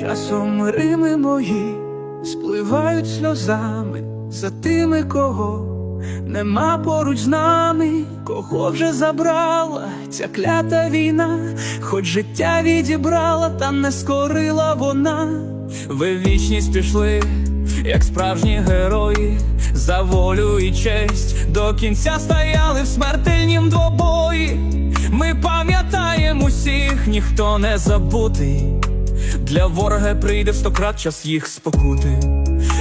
Часом Рими мої спливають сльозами за тими, кого нема поруч з нами, кого вже забрала ця клята війна, хоч життя відібрала, та не скорила вона. Ви вічність пішли, як справжні герої, за волю і честь до кінця стояли в смертельнім двобої. Ми пам'ятаємо усіх, ніхто не забутий. Для ворога прийде в стократ час їх спокути.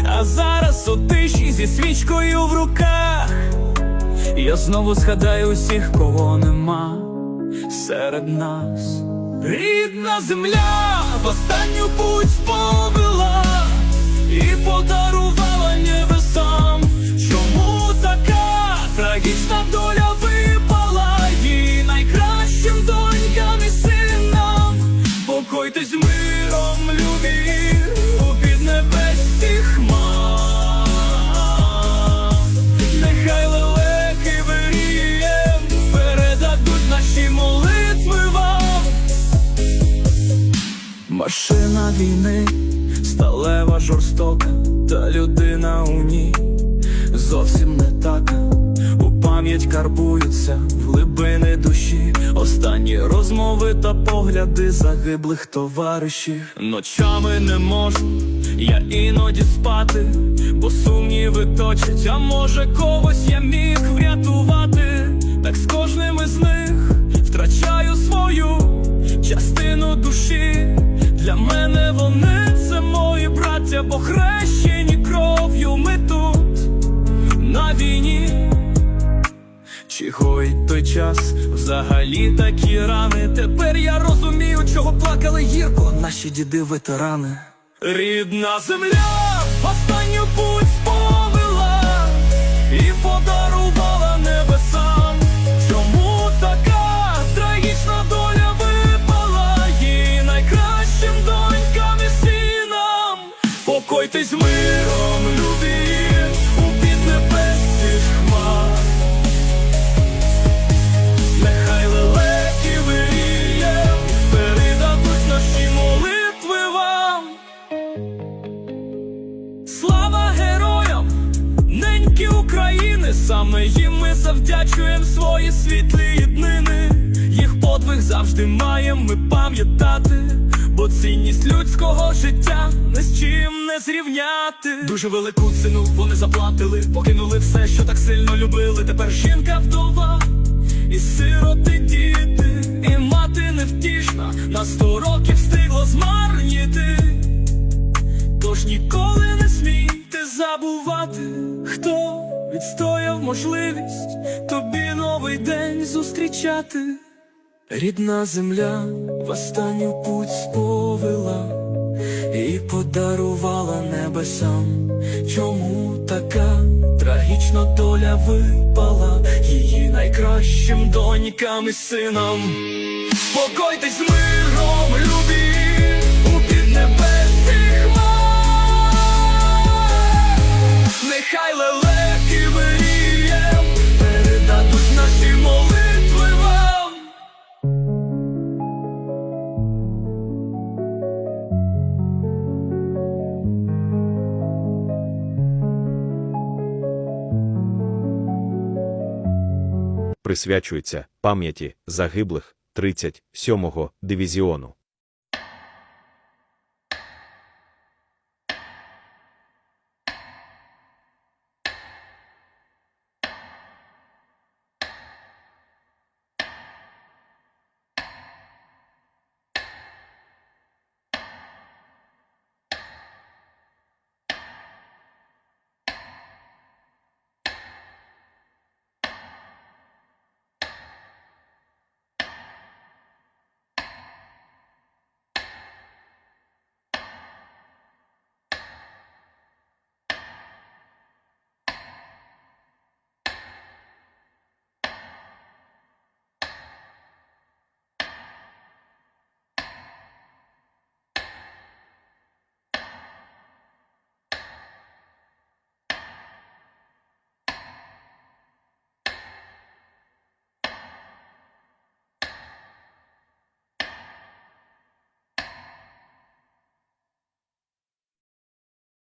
А зараз у тиші зі свічкою в руках. Я знову згадаю усіх, кого нема серед нас. Рідна земля в останню путь сповела і подарувала Війни, сталева жорстока, та людина у ній зовсім не така. У пам'ять карбуються в глибини душі, останні розмови та погляди загиблих товаришів. Ночами не можу я іноді спати, бо сумніви точать, а може когось я міг врятувати. Так з кожним із них втрачаю свою частину душі. Для мене вони це мої браття, бо хрещені кров'ю ми тут на війні. Чи гоїть той час взагалі такі рани? Тепер я розумію, чого плакали гірко наші діди ветерани. Рідна земля останню путь сповела і подарувала завдячуємо свої світлі днини. Їх подвиг завжди маємо ми пам'ятати, бо цінність людського життя не з чим не зрівняти. Дуже велику ціну вони заплатили, покинули все, що так сильно любили. Тепер жінка вдова, і сироти діти, і мати невтішна, на сто можливість тобі новий день зустрічати. Рідна земля в останню путь сповела і подарувала небесам. Чому така трагічна доля випала її найкращим донькам і синам? Покойтесь миром, любі, у лелеки присвячується пам'яті загиблих 37-го дивізіону.